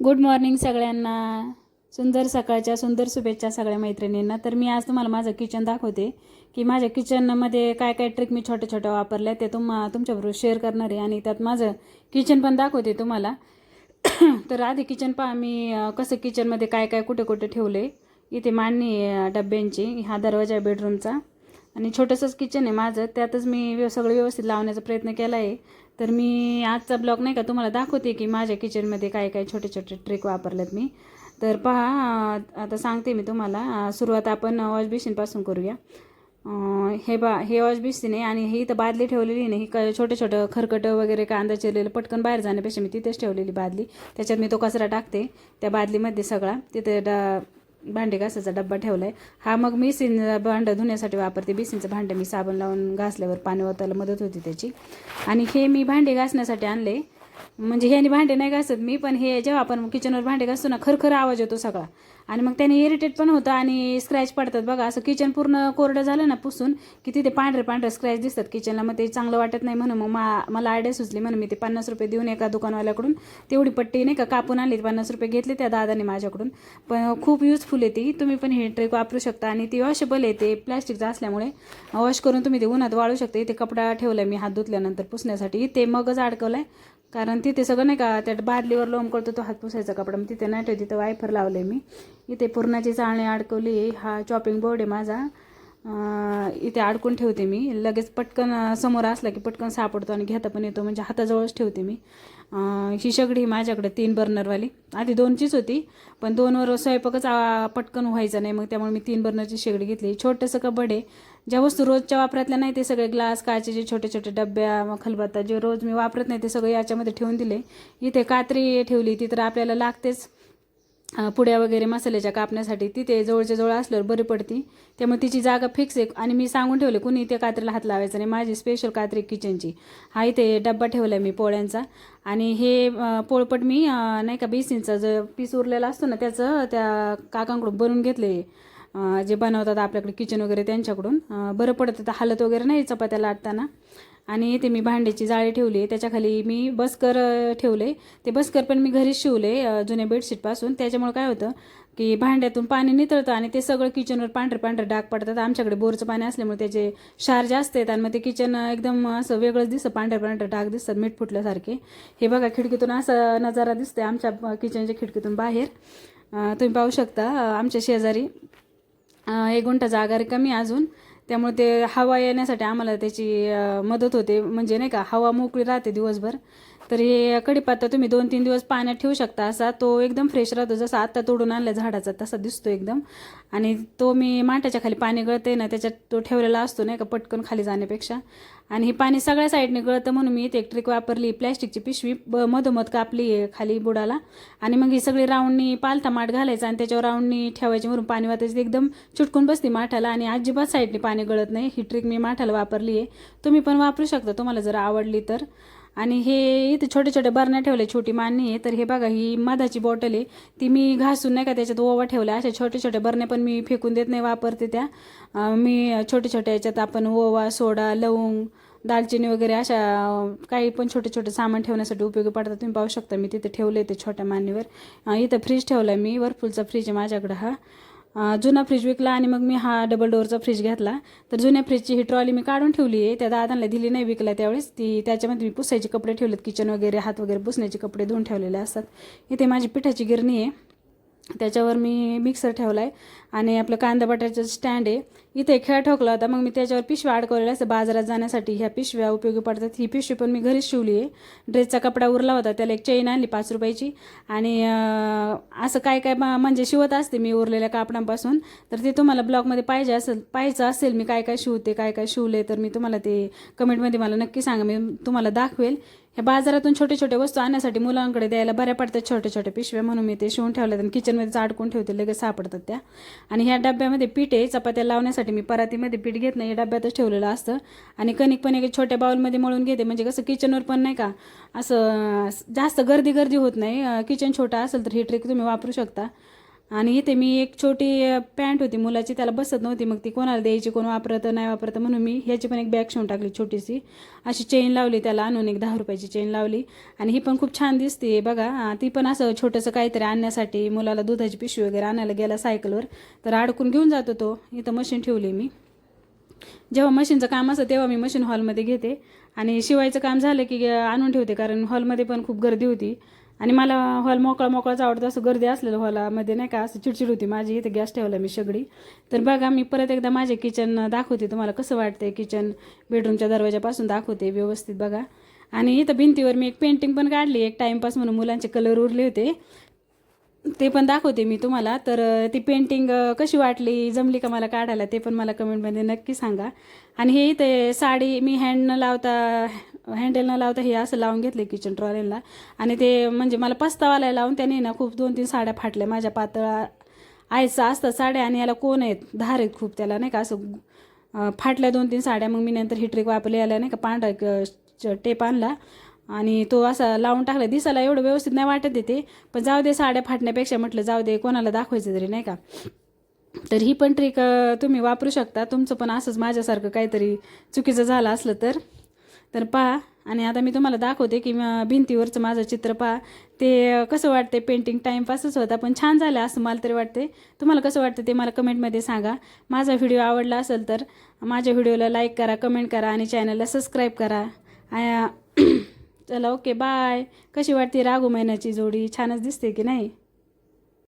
Good morning सगळ्यांना. सुंदर सकाळच्या सुंदर शुभेच्छा सगळ्या मैत्रिणींना. तर मी आज तुम्हाला माझं किचन दाखवते की माझ्या किचनमध्ये काय काय ट्रिक मी छोट्या छोट्या वापरल्या ते तुम्हा तुमच्याबरोबर शेअर करणार आहे आणि त्यात माझं किचन पण दाखवते तुम्हाला. तर आधी किचन पहा मी कसं किचनमध्ये काय काय कुठे कुठे ठेवले. इथे मांडणी आहे, डब्यांची. हा दरवाजा बेडरूमचा आणि छोटंसंच किचन आहे माझं. त्यातच मी व्यव सगळं व्यवस्थित लावण्याचा प्रयत्न केला आहे तर मी आजचा ब्लॉग नाही का तुम्हाला दाखवते की माझ्या किचनमध्ये काय काय छोटे छोटे ट्रिक वापरलेत मी. तर पहा आता सांगते मी तुम्हाला. सुरुवात आपण वॉश बेसिनपासून करूया. हे बा हे वॉश बेसिन आहे आणि ही इथं बादली ठेवलेली नाही ही क छोटं छोटं खरकटं वगैरे कांदा चिरलेलं पटकन बाहेर जाण्यापेक्षा मी तिथेच ठेवलेली बादली. त्याच्यात मी तो कचरा टाकते त्या बादलीमध्ये सगळा. तिथे डा भांडे घासाचा डब्बा ठेवला आहे हा मग मिसिन भांडं धुण्यासाठी वापरते. बेसिनचं भांडं मी साबण लावून घासल्यावर पाणी ओतायला मदत होती त्याची. आणि हे मी भांडे घासण्यासाठी आणले. म्हणजे ह्याने भांडे नाही घासत मी पण हे जेव्हा आपण किचनवर भांडे घासतो ना खरखर आवाज येतो सगळा. आणि मग त्याने इरिटेट पण होतं आणि स्क्रॅच पडतात बघा. असं किचन पूर्ण कोरडं झालं ना पुसून की तिथे पांढरे पांढरे स्क्रॅच दिसतात किचनला मग ते चांगलं वाटत नाही म्हणून मग मा मला आयडिया सुचली म्हणून मी ते पन्नास रुपये देऊन एका दुकानवाल्याकडून तेवढी पट्टी नाही का कापून आणली पन्नास रुपये घेतले त्या दादाने माझ्याकडून. पण खूप युजफुल आहे ती. तुम्ही पण हे ट्रेक वापरू शकता. आणि ती वॉशेबल आहे ते प्लॅस्टिकचं असल्यामुळे वॉश करून तुम्ही ते उन्हात वाळू शकता. इथे कपडा ठेवला मी हात धुतल्यानंतर पुसण्यासाठी. इथे मगच अडकवलं आहे कारण तिथे सगळं नाही का त्या बादलीवर लोंब करतो तो हात पुसायचा कपडा. मग तिथे नाही ठेवते तिथं वायफर लावलं आहे मी. इथे पुरणाची चाळणी अडकवली हा चॉपिंग बोर्ड आहे माझा. इथे अडकून ठेवते मी. लगेच पटकन समोर असला की पटकन सापडतो आणि घेता पण येतो. म्हणजे हाताजवळच ठेवते मी. ही सगळी माझ्याकडे तीन बर्नरवाली. आधी दोनचीच होती पण दोनवर स्वयंपाकच पटकन व्हायचा नाही. मग त्यामुळे मी तीन बर्नरची शेगडी घेतली. छोटंसं कबड आहे. ज्या वस्तू रोजच्या वापरातल्या नाही ते सगळे ग्लास काचेचे छोटे छोटे डब्या मग खलबत्ता जे रोज मी वापरत नाही ते सगळे याच्यामध्ये ठेवून दिले. इथे कात्री ठेवली ती तर आपल्याला लागतेच. पुड्या वगैरे मसाल्याच्या कापण्यासाठी तिथे जवळच्या जवळ असल्यावर बरी पडती. त्यामुळे तिची जागा फिक्स आहे. आणि मी सांगून ठेवले कुणी त्या कात्रीला हात लावायचा नाही. माझी स्पेशल कात्री किचनची हा इथे डब्बा ठेवला मी पोळ्यांचा. आणि हे पोळपट मी नाही का बेसिनचा जो पीस उरलेला असतो ना त्याचं त्या काकांकडून बनवून घेतले. जे बनवतात आपल्याकडे किचन वगैरे त्यांच्याकडून. बरं पडतं. तर हालत वगैरे नाही चपात्या लाटताना. आणि इथे मी भांड्याची जाळी ठेवली. आहे त्याच्याखाली मी बसकर ठेवले. ते बसकर पण मी घरीच शिवले जुन्या बेडशीटपासून. त्याच्यामुळे काय होतं की भांड्यातून पाणी नितळतं आणि ते सगळं किचनवर पांढरे पांढरे डाग पडतात. आमच्याकडे बोरचं पाणी असल्यामुळे त्याचे क्षार जास्त आहेत आणि मग ते किचन एकदम असं वेगळंच दिसतं. पांढरे पांढरे डाग दिसतात मीठ फुटल्यासारखे. हे बघा खिडकीतून असा नजारा दिसतोय आमच्या किचनच्या खिडकीतून बाहेर. तुम्ही पाहू शकता आमच्या शेजारी एक गुंठा जागा कमी अजून. त्यामुळे ते हवा येण्यासाठी आम्हाला त्याची मदत होते. म्हणजे नाही का हवा मोकळी राहते दिवसभर. तर हे कढीपत्ता तुम्ही दोन तीन दिवस पाण्यात ठेवू शकता. असा तो एकदम फ्रेश राहतो. जसा आत्ता तोडून आणला झाडाचा तसा दिसतो एकदम. आणि तो मी माठाच्या खाली पाणी गळते ना त्याच्यात तो ठेवलेला असतो नाही का पटकन खाली जाण्यापेक्षा. आणि हे पाणी सगळ्या साईडने गळतं म्हणून मी इथे एक ट्रिक वापरली. प्लॅस्टिकची पिशवी ब मधोमध कापली आहे खाली बुडाला. आणि मग ही सगळी राऊंडनी पालथा माठ घालायचा आणि त्याच्यावर राऊंडनी ठेवायची म्हणून पाणी वाचायचं एकदम चुटकून बसते माठाला आणि अजिबात साईडने पाणी गळत नाही. ही ट्रिक मी माठाला वापरली आहे. तुम्ही पण वापरू शकता. तुम्हाला जर आवडली तर. आणि हे इथे छोटे छोटे बरण्या ठेवले छोटी मांडणी आहे. तर हे बघा ही मधाची बॉटल आहे. ती मी घासून नाही का त्याच्यात ओवा ठेवला. अशा छोटे छोटे बरण्या पण मी फेकून देत नाही वापरते त्या. मी छोटे छोटे याच्यात आपण ओवा सोडा लवंग दालचिनी वगैरे अशा काही पण छोटे छोटे सामान ठेवण्यासाठी उपयोगी पडतात. तुम्ही पाहू शकता मी तिथे ठेवले ते छोट्या मानणीवर इथं फ्रीज ठेवला आहे मी. वरफुलचा फ्रीज आहे माझ्याकडं हा. जुना फ्रीज विकला आणि मग मी हा डबल डोअरचा फ्रीज घेतला. तर जुन्या फ्रीजची ही ट्रॉली मी काढून ठेवली आहे. त्या दादांना दिली नाही विकला त्यावेळेस. ती त्याच्यामध्ये मी पुसायचे कपडे ठेवलेत. किचन वगैरे हात वगैरे पुसण्याचे कपडे धुवून ठेवलेले असतात. इथे माझी पिठाची गिरणी आहे. त्याच्यावर मी मिक्सर ठेवला आहे आणि आपलं कांदा बटाट्याचं स्टँड आहे. इथे खेळ ठोकला होता मग मी त्याच्यावर पिशव्या अडकवलेल्या असं बाजारात जाण्यासाठी ह्या पिशव्या उपयोगी पडतात. ही पिशवी पण मी घरीच शिवली आहे. ड्रेसचा कपडा उरला होता त्याला एक चेन आणली पाच रुपयाची. आणि असं काय काय म्हणजे शिवत असते मी उरलेल्या कापडांपासून. तर ते तुम्हाला ब्लॉगमध्ये पाहिजे असेल पाहायचं असेल मी काय काय शिवते काय काय शिवले तर मी तुम्हाला ते कमेंटमध्ये मला नक्की सांगा. मी तुम्हाला दाखवेल. ह्या बाजारातून छोटे छोटे वस्तू आणण्यासाठी मुलांकडे द्यायला बऱ्या पडतात छोटे छोटे पिशव्या म्हणून मी ते शिवून ठेवल्यात आणि किचनमध्ये अडकून ठेवते लगेच सापडतात त्या. आणि ह्या डब्यामध्ये पीठ आहे चपात्या लावण्यासाठी मी परातीमध्ये पीठ घेत नाही हे डब्यातच ठेवलेलं असतं. आणि कणिक पण एक छोट्या बाउलमध्ये मळून घेते म्हणजे कसं किचनवर पण नाही का असं जास्त गर्दी गर्दी होत नाही. किचन छोटा असेल तर ही ट्रिक तुम्ही वापरू शकता. आणि इथे मी एक छोटी पॅन्ट होती मुलाची त्याला बसत नव्हती मग ती कोणाला द्यायची कोण वापरतं नाही वापरतं म्हणून मी ह्याची पण एक बॅग शिवून टाकली छोटीशी. अशी चेन लावली त्याला आणून एक दहा रुपयाची चेन लावली. आणि ही पण खूप छान दिसते बघा. ती पण असं छोटंसं काहीतरी आणण्यासाठी मुलाला दुधाची पिशवी वगैरे आणायला गेला सायकलवर. तर अडकून घेऊन जातो तो. इथं मशीन ठेवली मी. जेव्हा मशीनचं काम असतं तेव्हा मी मशीन हॉलमध्ये घेते. आणि शिवायचं काम झालं की आणून ठेवते कारण हॉलमध्ये पण खूप गर्दी होती. आणि मला हॉल मोकळा मोकळाच आवडतं असं गर्दी असलेलं हॉलामध्ये नाही का असं चिडचिड होती माझी. इथे गॅस ठेवला मी सगळी. तर बघा मी परत एकदा माझे किचन दाखवते. तुम्हाला कसं वाटते किचन बेडरूमच्या दरवाजापासून दाखवते व्यवस्थित बघा. आणि इथं भिंतीवर मी एक पेंटिंग पण काढली. एक टाईमपास म्हणून मुलांचे कलर उरले होते. ते पण दाखवते मी तुम्हाला. तर ती पेंटिंग कशी वाटली? जमली का मला काढायला? ते पण मला कमेंटमध्ये नक्की सांगा. आणि हे इथे साडी मी हँड न लावता हँडल न लावता हे असं लावून घेतले किचन ट्रॉलेला आणि ते म्हणजे मला पस्तावाला लावून त्याने ना खूप दोन तीन साड्या फाटल्या. माझ्या पातळ आयचा असतात साड्या आणि याला कोण आहेत? धार आहेत खूप त्याला नाही का? असं फाटल्या दोन तीन साड्या. मग मी नंतर ही ट्रिक वापरली याला नाही का पांढरा च- टेप आणला. आणि तो असा लावून टाकला. दिसायला एवढं व्यवस्थित नाही वाटत येते पण जाऊ दे साड्या फाटण्यापेक्षा म्हटलं जाऊ दे कोणाला दाखवायचं तरी नाही का? तर ही पण ट्रिक तुम्ही वापरू शकता. तुमचं पण असंच माझ्यासारखं काहीतरी चुकीचं झालं असलं तर. तर पहा आणि आता मी तुम्हाला दाखवते की भिंतीवरचं माझं चित्र पहा. ते कसं वाटते पेंटिंग टाईमपासच होता पण छान झालं असं मला तरी वाटते तुम्हाला कसं वाटतं ते मला कमेंटमध्ये सांगा. माझा व्हिडिओ आवडला असेल तर माझ्या व्हिडिओला लाईक करा कमेंट करा आणि चॅनलला सबस्क्राईब करा. चला ओके बाय कशी वाटते रागू महिन्याची जोडी? छानच दिसते की नाही?